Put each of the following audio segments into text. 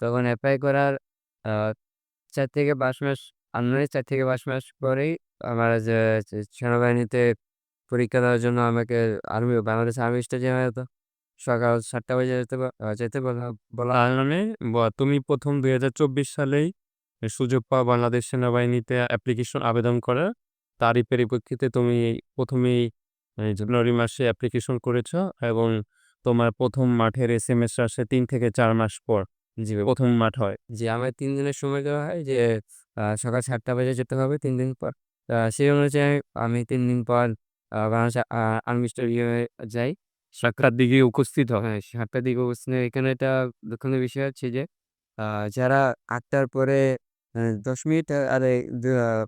তখন অ্যাপ্লাই করার চার থেকে ৫ মাস আনুমানিক চার থেকে ৫ মাস পরেই আমার যে সেনাবাহিনীতে পরীক্ষা দেওয়ার জন্য আমাকে আর্মি বাংলাদেশ আর্মি স্টেডিয়ামে হতো সকাল সাতটা বাজে যেতে যেতে বলা বলা তার মানে ব তুমি ১ম ২০২৪ সালেই সুযোগ পাও বাংলাদেশ সেনাবাহিনীতে অ্যাপ্লিকেশন আবেদন করার। তারই পরিপ্রেক্ষিতে তুমি ১ম এই এই জানুয়ারি মাসে অ্যাপ্লিকেশন করেছ এবং তোমার প্রথম মাঠের এস এম এস আসে তিন থেকে চার মাস পর। জি, ১ম মাঠ হয়। জি, আমায় ৩ দিনের সময় দেওয়া হয় যে সকাল ৭ঃ০০ বাজে যেতে হবে ৩ দিন পর। সেই অনুযায়ী আমি ৩ দিন পর বাংলাদেশ আর্মি স্টেডিয়ামে যাই। ৭টার দিকে উপস্থিত। হ্যাঁ, ৭ঃ০০ দিকে উপস্থিত। এখানে একটা দুঃখজনক বিষয় হচ্ছে যে যারা ৮ঃ০০ পরে ১০ মিনিট আর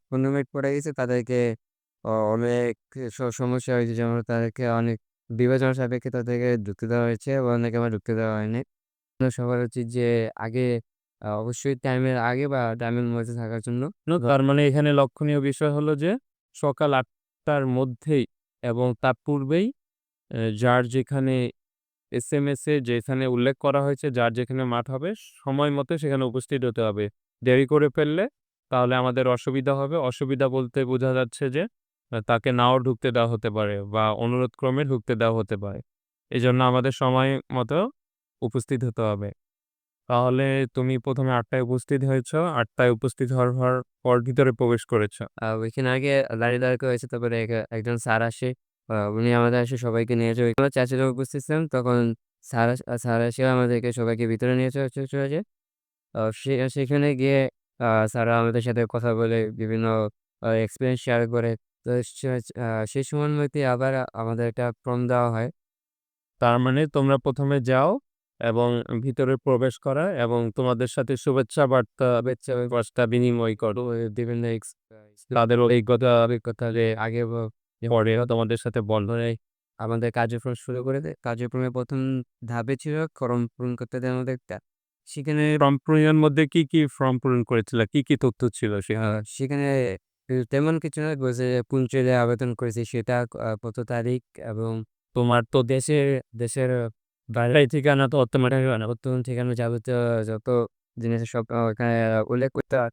১৫ মিনিট পরে গেছে তাদেরকে অনেক সমস্যা হয়েছে। যেমন তাদেরকে অনেক বিবেচনা সাপেক্ষে তাদেরকে ঢুকতে দেওয়া হয়েছে এবং অনেকে আবার ঢুকতে দেওয়া হয়নি। তো সবার উচিত যে আগে আ অবশ্যই টাইমের আগে বা টাইমের মধ্যে থাকার জন্য ন তার মানে এখানে লক্ষণীয় বিষয় হলো যে সকাল ৮টার মধ্যেই এবং তার পূর্বেই এ যার যেখানে এসএমএস এ যেখানে উল্লেখ করা হয়েছে যার যেখানে মাঠ হবে সময় মতো সেখানে উপস্থিত হতে হবে। দেরি করে ফেললে তাহলে আমাদের অসুবিধা হবে। অসুবিধা বলতে বোঝা যাচ্ছে যে আ তাকে নাও ঢুকতে দেওয়া হতে পারে বা অনুরোধ ক্রমে ঢুকতে দেওয়া হতে পারে। এজন্য আমাদের সময় মতো উপস্থিত হতে হবে। তাহলে তুমি প্রথমে আটটায় উপস্থিত হয়েছ। আটটায় উপস্থিত হওয়ার হওয়ার পর ভিতরে প্রবেশ করেছ। ওইখানে আগে দাঁড়িয়ে, দাঁড়িয়ে হয়েছে তারপরে এক একজন স্যার আসে। আ উনি আমাদের এসে সবাইকে নিয়ে। ওইখানে ৪ জন উপস্থিত ছিলাম তখন স্যার আস স্যার এসে আমাদেরকে সবাইকে ভিতরে নিয়ে চলে যায়। আ সে সেখানে গিয়ে আ স্যাররা আমাদের সাথে কথা বলে বিভিন্ন এক্সপেরিয়েন্স শেয়ার করে। তো সে সেই মধ্যে আবার আমাদের একটা ফর্ম দেওয়া হয়। তার মানে তোমরা প্রথমে যাও এবং ভিতরে প্রবেশ করা এবং তোমাদের সাথে শুভেচ্ছা বার্তা শুভেচ্ছা বার্তা বিনিময় করো। বিভিন্ন তাদের অভিজ্ঞতা অভিজ্ঞতা যে আগে পরে তোমাদের সাথে বন্ধ নেয়। আমাদের কার্যক্রম শুরু করে দেয়। কার্যক্রমের প্রথম ধাপে ছিল ফর্ম পূরণ করতে দেয় আমাদেরটা। সেখানে ফর্ম পূরণের মধ্যে কি, কি ফর্ম পূরণ করেছিল কি, কি তথ্য ছিল সেখানে? তেমন কিছু না বলছে যে কোন আবেদন করেছি সেটা কত তারিখ এবং তোমার তো দেশের দেশের বাইরে ঠিকানা তো অটোমেটিক হয় না। ঠিকানা যাবতীয় যত জিনিস সব এখানে উল্লেখ করতে হয়।